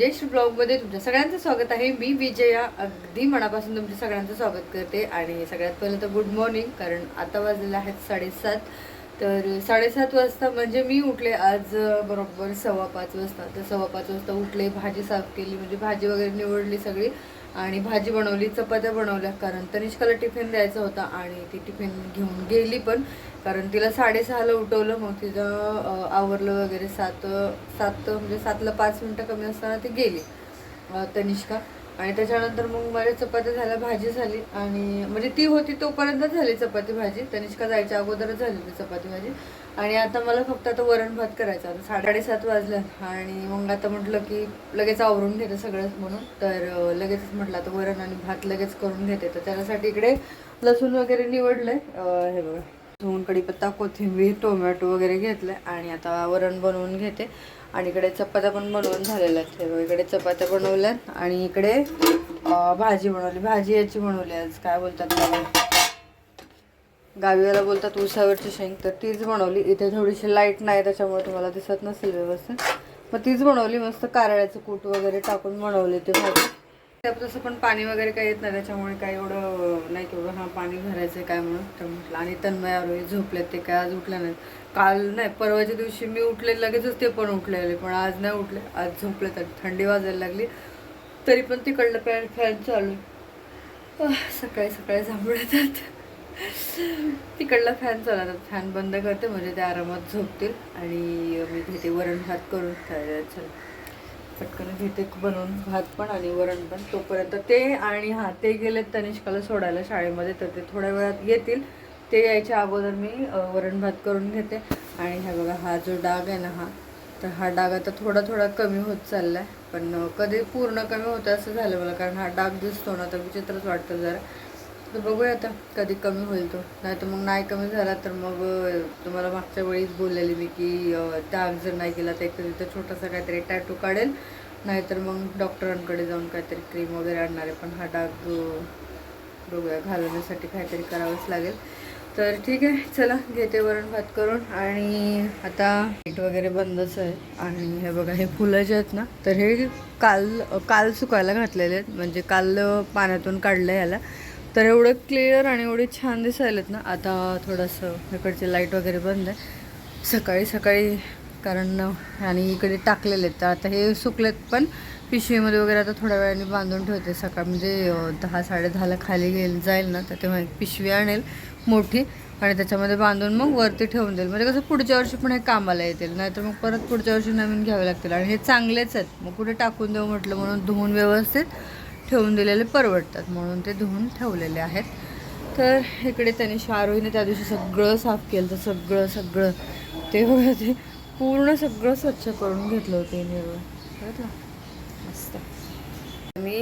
विजयश्री ब्लॉगमध्ये तुमच्या सगळ्यांचं स्वागत आहे. मी विजया. अगदी मनापासून तुमच्या सगळ्यांचं स्वागत करते आणि सगळ्यात पहिलं तर गुड मॉर्निंग कारण आता वाजलेलं आहेत साडेसात. तर साडेसात वाजता म्हणजे मी उठले आज बरोबर सव्वा पाच वाजता. तर सव्वा पाच वाजता उठले भाजी साफ केली म्हणजे भाजी वगैरे निवडली सगळी. आणि भाजी बनवली चपात्या बनवल्या कारण तनिष्काला टिफिन द्यायचा होता आणि ती टिफिन घेऊन गेली पण कारण तिला साडेसहाला उठवलं मग तिचं आवरलं वगैरे सात सात म्हणजे सातला पाच मिनटं कमी असताना ती गेली तनिष्का. आणि त्याच्यानंतर मग माझ्या चपात्या झाल्या भाजी झाली आणि म्हणजे ती होती तोपर्यंत झाली चपाती भाजी. तनिष्का जायच्या अगोदरच झाली ती चपाती भाजी. आणि आता मला फक्त आता वरण भात करायचा आता साडेसात वाजलं आणि मग आता म्हटलं की लगेच आवरून घेते सगळंच म्हणून. तर लगेच लगेचच म्हटलं आता वरण आणि भात लगेच करून घेते. तर त्याच्यासाठी इकडे लसूण वगैरे निवडलंय. आहे हे बघा. लसूण कढीपत्ता कोथिंबीर टोमॅटो वगैरे घेतलं आणि आता वरण बनवून घेते. आणि इकडे चपात्या पण बनवून झालेल्या आहेत. हे बघा, इकडे चपात्या बनवल्यात. आणि इकडे भाजी बनवली. भाजी याची बनवली आज. काय बोलतात गावीला बोलतात उसावरची शेंग. तर तीच बनवली. इथे थोडीशी लाइट नाही त्याच्यामुळे तुम्हाला दिसत नसेल व्यवस्थित. मग तीच बनवली मस्त कारळ्याचं कूट वगैरे टाकून बनवली ते भाजी. त्यात तसं पण पाणी वगैरे काही येत नाही त्याच्यामुळे काही एवढं नाही की एवढं हा पाणी भरायचं काय म्हणून? तर म्हटलं आणि तन्मय आरोही झोपलेत ते काय आज उठले नाही काल नाही परवाच्या दिवशी मी उठले लगेचच ते पण उठलेले पण आज नाही उठले. आज झोपले तर थंडी वाजायला लागली. तरी पण तिकडलं फॅन फॅन चालू. आहे. सकाळी सकाळी जांभळतात तिकडला फॅन चालवतात फॅन बंद करते म्हणजे ते आरामात झोपतील. आणि मी घेते वरण भात करून तर चल. पटकन घेते बनवून भात पण आणि वरण पण. तोपर्यंत ते आणि हां ते गेलेत तनिष्काला सोडायला शाळेमध्ये तर ते थोड्या वेळात येतील. ते यायच्या अगोदर मी वरण भात करून घेते. आणि हा बघा हा जो डाग आहे ना हा तर हा डाग आता थोडा थोडा कमी होत चालला आहे पण कधी पूर्ण कमी होतं असं झालं मला कारण हा डाग दिसतो ना तर विचित्रच वाटतं जरा. तर बघूया आता कधी कमी होईल तो. नाही तर मग नाही कमी झाला तर मग तुम्हाला मागच्या वेळीच बोललेली मी की अं, डाग जर नाही केला तर एक तर तिथं छोटासा काहीतरी टॅटू काढेल. नाहीतर मग डॉक्टरांकडे जाऊन काहीतरी क्रीम वगैरे आणणार आहे. पण हा डाग बघूया. घालवण्यासाठी काहीतरी करावंच लागेल. तर ठीक आहे चला घेते वरण भात करून. आणि आता लाइट वगैरे बंदच आहे. आणि हे बघा हे फुलं जे आहेत ना तर हे काल काल सुकायला घातलेले आहेत. म्हणजे काल पाण्यातून काढलं याला तर एवढं क्लिअर आणि एवढे छान दिसायलेत ना. आता थोडंसं इकडचे लाइट वगैरे बंद आहे. सकाळी सकाळी कारण आणि इकडे टाकलेले आहेत. तर आता हे सुकलेत पण पिशवीमध्ये वगैरे आता थोड्या वेळाने बांधून ठेवते. सकाळ म्हणजे दहा साडे दहाला खाली गेल जाईल ना तर तेव्हा एक पिशवी आणेल मोठी आणि त्याच्यामध्ये बांधून मग वरती ठेवून देईल. म्हणजे कसं पुढच्या वर्षी पण हे कामाला येतील. नाहीतर मग परत पुढच्या वर्षी नवीन घ्यावे लागतील. आणि हे चांगलेच आहेत. मग कुठे टाकून देऊ म्हटलं म्हणून धुवून व्यवस्थित ठेवून दिलेले परवडतात म्हणून ते धुवून ठेवलेले आहेत. तर इकडे त्याने शारोहीने त्या दिवशी सगळं साफ केलं तर सगळं सगळं. ते बघा ते पूर्ण सगळं स्वच्छ करून घेतलं होतं निर्वळ बघितलं मस्त. मी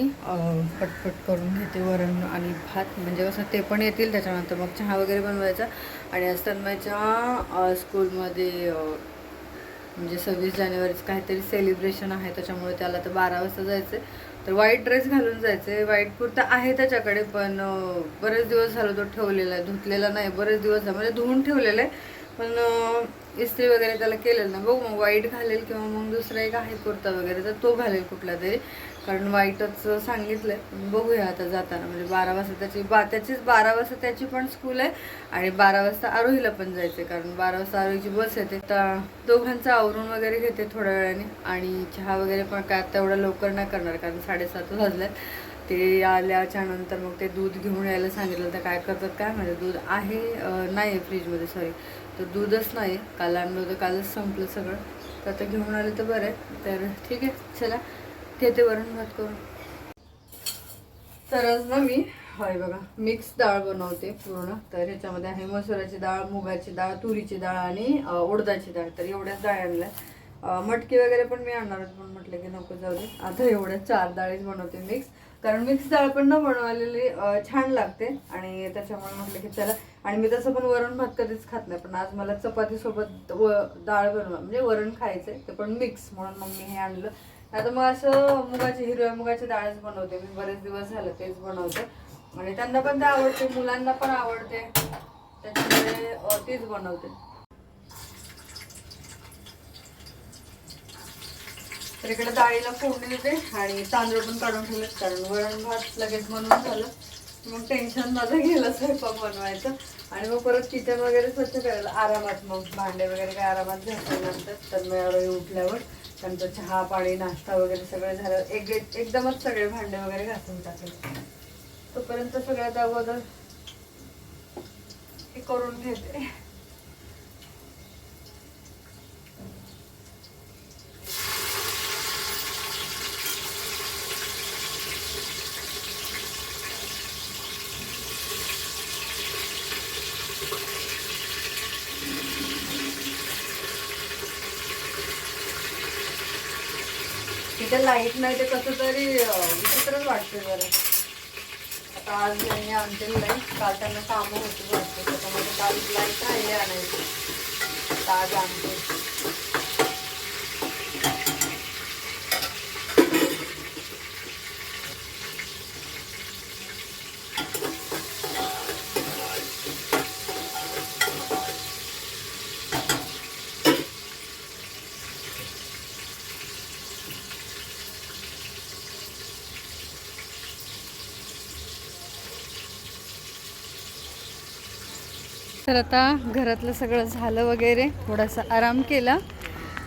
पटपट करून घेते वरण आणि भात. म्हणजे कसं ते पण येतील त्याच्यानंतर. मग चहा वगैरे बनवायचा आणि आज तन्मयच्या स्कूलमध्ये म्हणजे सव्वीस जानेवारीचं काहीतरी सेलिब्रेशन आहे त्याच्यामुळे त्याला तर बारा वाजता जायचं तर व्हाईट ड्रेस घालून जायचं व्हाईट कुर्ता आहे त्याच्याकडे पण बरेच दिवस झालं तो ठेवलेला आहे. धुतलेला नाही बरेच दिवस झाला. म्हणजे धुवून ठेवलेलं आहे पण इस्त्री वगैरे त्याला केलेलं नाही. बघू मग व्हाईट घालेल किंवा मग दुसरा एक आहे कुर्ता वगैरे तर तो घालेल कुठला तरी. कारण वाईटच सांगितलंय. आहे बघूया आता जाताना. म्हणजे बारा वाजता त्याची बा त्याचीच बारा वाजता त्याची पण स्कूल आहे आणि बारा वाजता आरोहीला पण जायचं कारण बारा वाजता आरोहीची बस येते. तर दोघांचं आवरून वगैरे घेते थोड्या वेळाने. आणि चहा वगैरे पण काय आता लवकर नाही करणार कारण साडेसात वाजल्यात ते आल्याच्यानंतर मग ते दूध घेऊन यायला सांगितलं. तर काय करतात काय म्हणजे दूध आहे नाही आहे फ्रीजमध्ये सॉरी तर दूधच नाही काल आणलं होतं कालच संपलं सगळं. तर आता घेऊन आले तर बरं आहे. तर ठीक आहे चला. घेते वरण भात करून. तर आज ना मी होय बघा मिक्स डाळ बनवते पूर्ण. तर ह्याच्यामध्ये आहे मसुराची डाळ मुगाची डाळ तुरीची डाळ आणि उडदाची डाळ. तर एवढ्याच डाळ आणल्या. मटकी वगैरे पण मी आणणार पण म्हटलं की नको जाऊ दे. आता एवढ्या चार डाळीच बनवते मिक्स. कारण मिक्स डाळ पण न बनवलेली छान लागते. आणि त्याच्यामुळे म्हटलं की चला. आणि मी तसं पण वरण भात कधीच खात नाही पण आज मला चपातीसोबत व डाळ बनवा म्हणजे वरण खायचं आहे ते पण मिक्स म्हणून मग मी हे आणलं. आता मग असं मुगाची हिरव्या मुगाची डाळच बनवते. मी बरेच दिवस झाले तेच बनवते. आणि त्यांना पण ते आवडते मुलांना पण आवडते. त्याच्यामुळे तीच बनवते. तर इकडे डाळीला फोडणी देते आणि तांदूळ पण काढून ठेवले कारण वरण भात लगेच बनवून झालं. मग टेन्शन माझं गेलं स्वयंपाक बनवायचं. आणि मग परत किचन वगैरे स्वच्छ करायला आरामात मग भांडे वगैरे काय आरामात घातल्यानंतर तर मी उठल्यावर. त्यांचं चहा पाणी नाश्ता वगैरे सगळं झालं. एक एकदमच सगळे भांडे वगैरे घासून टाकले. तोपर्यंत सगळ्यात अगोदर हे करून घेते. तिथे लाइट नाही ते कसं तरी अं, विचित्रच वाटते जरा आता आज यांनी आणलेली लाइट काल त्यांना कामं होती वाटते त्याच्यामध्ये काल लाइट राहिली आणायची आता आज आणते तर आता घरातलं सगळं झालं वगैरे थोडासा आराम केला.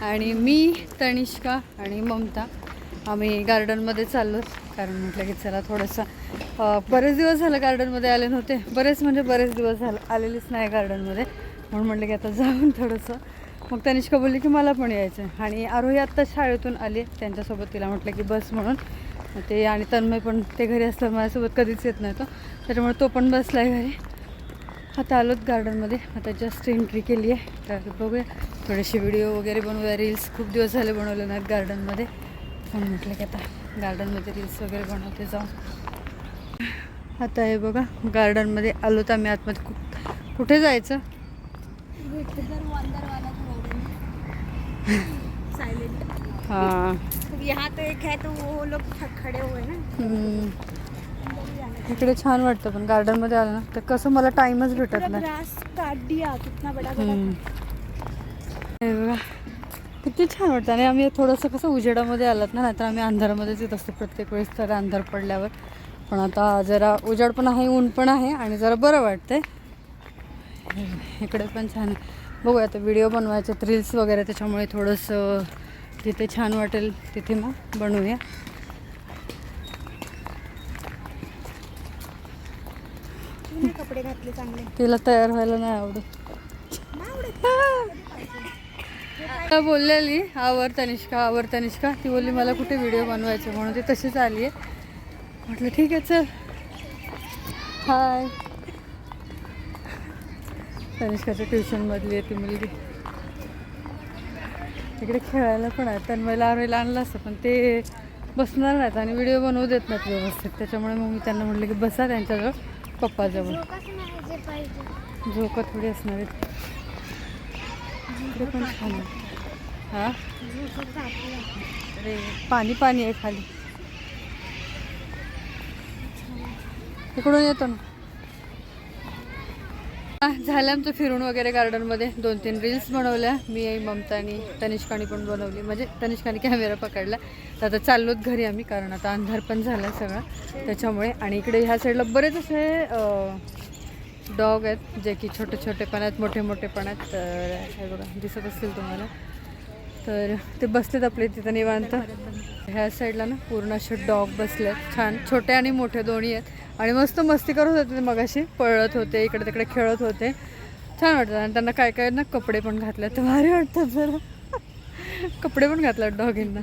आणि मी तनिष्का आणि ममता आम्ही गार्डनमध्ये चाललो. कारण म्हटलं की चला थोडंसं बरेच दिवस झालं गार्डनमध्ये आले नव्हते. बरेच म्हणजे बरेच दिवस झालं आलेलेच नाही गार्डनमध्ये. म्हणून म्हटलं की आता जाऊन थोडंसं. मग तनिष्का बोलली की मला पण यायचं आहे. आणि आरोही आत्ता शाळेतून आली. त्यांच्यासोबत तिला म्हटलं की बस म्हणून. ते आणि तन्मय पण ते घरी असतात माझ्यासोबत कधीच येत नाही तो त्याच्यामुळे तो पण बसला आहे घरी. आता आलोत गार्डनमध्ये आता जस्ट एंट्री केली आहे. तर बघूया. थोडेसे व्हिडिओ वगैरे बनवूया. रील्स खूप दिवस झाले बनवले नाहीत गार्डनमध्ये म्हणून म्हटलं की आता गार्डनमध्ये रील्स वगैरे बनवते जाऊन. आता हे बघा गार्डनमध्ये आलोत आम्ही. आतमध्ये कु- कुठे जायचं? हां. यहाँ तो एक है तो वो लोग ख- खड़े हुए ना हम्म, अंदर ही जाना है। इकडे छान वाटतं पण गार्डनमध्ये आलं ना तर कसं मला टाईमच भेटत नाही. किती छान वाटतं. आणि आम्ही थोडंसं कसं उजेडामध्ये आलात ना नाहीतर आम्ही अंधारामध्येच येत असतो प्रत्येक वेळेस तर अंधार पडल्यावर. पण आता जरा उजाड पण आहे ऊन पण आहे आणि जरा बरं वाटतंय. इकडे पण छान बघूया आता व्हिडिओ बनवायचे रील्स वगैरे त्याच्यामुळे थोडंसं जिथे छान वाटेल तिथे मग बनवूया. कपडे घातले चांगले? तिला तयार व्हायला नाही आवडत. काय बोललेली आवर तनिष्का आवर तनिष्का ती बोलली मला कुठे व्हिडिओ बनवायचे? म्हणून ती तशीच आली आहे. म्हटलं ठीक आहे चल. हाय तनिष्काच्या ट्युशनमधली आहे ती मुलगी. इकडे खेळायला पण आहे. तन्मयला आरवेला आणलं असतं पण ते बसणार नाहीत आणि व्हिडिओ बनवू देत नाहीत व्यवस्थित. त्याच्यामुळे मग मी त्यांना म्हटलं की बसा त्यांच्याजवळ. पप्पाजवळ. झोका थोडी असणार आहेत. इकडे पण छान आहे हा? अरे पाणी पाणी आहे खाली. इकडून येतो ना. झालं आमचं फिरून वगैरे गार्डनमध्ये दोन तीन रील्स बनवल्या. मी आई ममता आणि तनिष्काने पण बनवली. म्हणजे तनिष्काने कॅमेरा पकडला. तर आता चाललोत घरी आम्ही कारण आता अंधार पण झाला सगळा. त्याच्यामुळे आणि इकडे ह्या साईडला बरेच असे डॉग आहेत जे की छोटे छोटे पण आहेत मोठे मोठे पण आहेत. तर हे बघा दिसत असतील तुम्हाला. तर ते बसलेत आपले तिथं निवांत. ह्या साईडला ना पूर्ण असे डॉग बसलेत. छान छोटे आणि मोठे दोन्ही आहेत. आणि मस्त मस्ती करत होते ते मगाशी. पळत होते इकडे तिकडे खेळत होते. छान वाटतं. आणि त्यांना काय काय ना कपडे पण घातले तर भारी वाटतात जरा. कपडे पण घातले डॉगींना